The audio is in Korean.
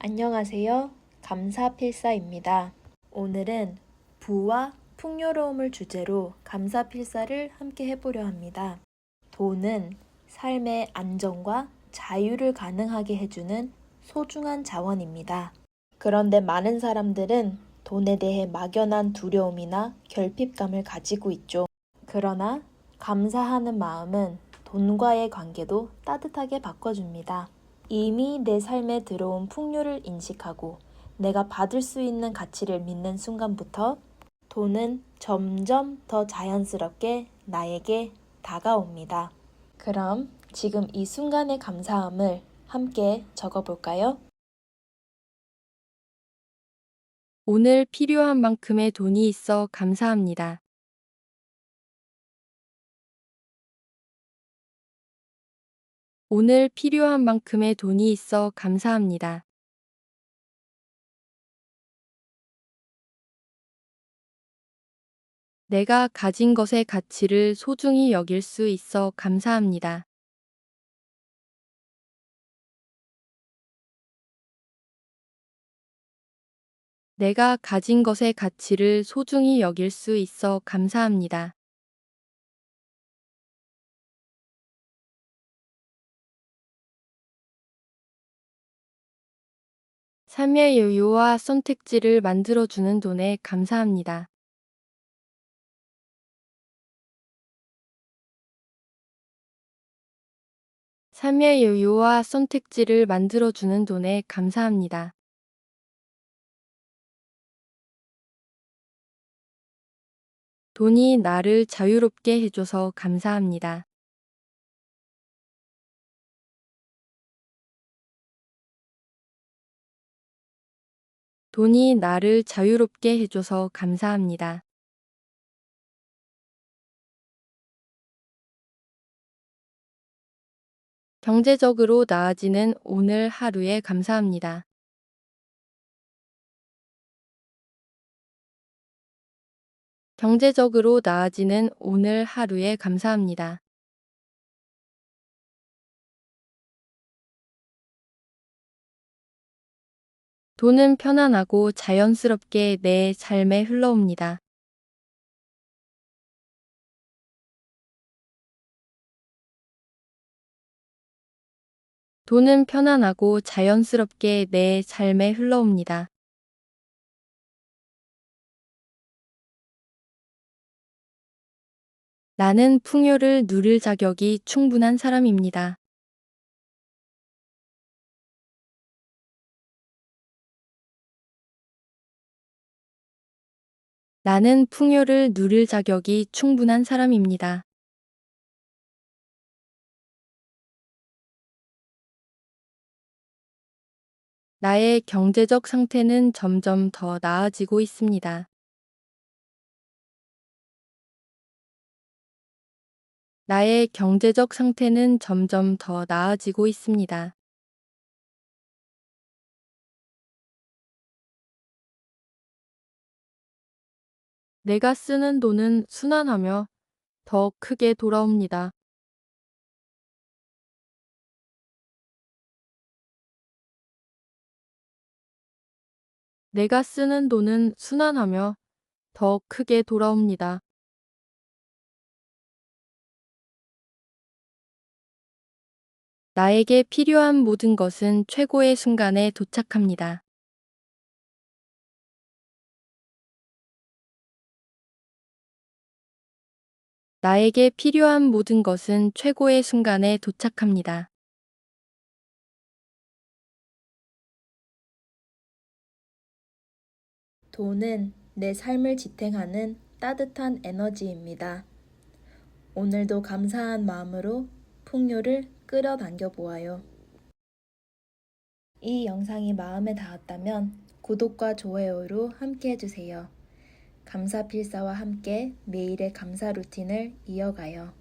안녕하세요. 감사필사입니다. 오늘은 부와 풍요로움을 주제로 감사필사를 함께 해보려 합니다. 돈은 삶의 안정과 자유를 가능하게 해주는 소중한 자원입니다. 그런데 많은 사람들은 돈에 대해 막연한 두려움이나 결핍감을 가지고 있죠. 그러나 감사하는 마음은 돈과의 관계도 따뜻하게 바꿔줍니다. 이미 내 삶에 들어온 풍요를 인식하고 내가 받을 수 있는 가치를 믿는 순간부터 돈은 점점 더 자연스럽게 나에게 다가옵니다. 그럼 지금 이 순간의 감사함을 함께 적어볼까요? 오늘 필요한 만큼의 돈이 있어 감사합니다. 오늘 필요한 만큼의 돈이 있어 감사합니다. 내가 가진 것의 가치를 소중히 여길 수 있어 감사합니다. 내가 가진 것의 가치를 소중히 여길 수 있어 감사합니다. 삶의 여유와 선택지를 만들어주는 돈에 감사합니다. 삶의 여유와 선택지를 만들어주는 돈에 감사합니다. 돈이 나를 자유롭게 해줘서 감사합니다. 돈이 나를 자유롭게 해줘서 감사합니다. 경제적으로 나아지는 오늘 하루에 감사합니다. 경제적으로 나아지는 오늘 하루에 감사합니다. 돈은 편안하고 자연스럽게 내 삶에 흘러옵니다. 돈은 편안하고 자연스럽게 내 삶에 흘러옵니다. 나는 풍요를 누릴 자격이 충분한 사람입니다. 나는 풍요를 누릴 자격이 충분한 사람입니다. 나의 경제적 상태는 점점 더 나아지고 있습니다. 나의 경제적 상태는 점점 더 나아지고 있습니다. 내가 쓰는 돈은 순환하며 더 크게 돌아옵니다. 내가 쓰는 돈은 순환하며 더 크게 돌아옵니다. 나에게 필요한 모든 것은 최고의 순간에 도착합니다. 나에게 필요한 모든 것은 최고의 순간에 도착합니다. 돈은 내 삶을 지탱하는 따뜻한 에너지입니다. 오늘도 감사한 마음으로 풍요를 끌어당겨 보아요. 이 영상이 마음에 닿았다면 구독과 좋아요로 함께 해주세요. 감사 필사와 함께 매일의 감사 루틴을 이어가요.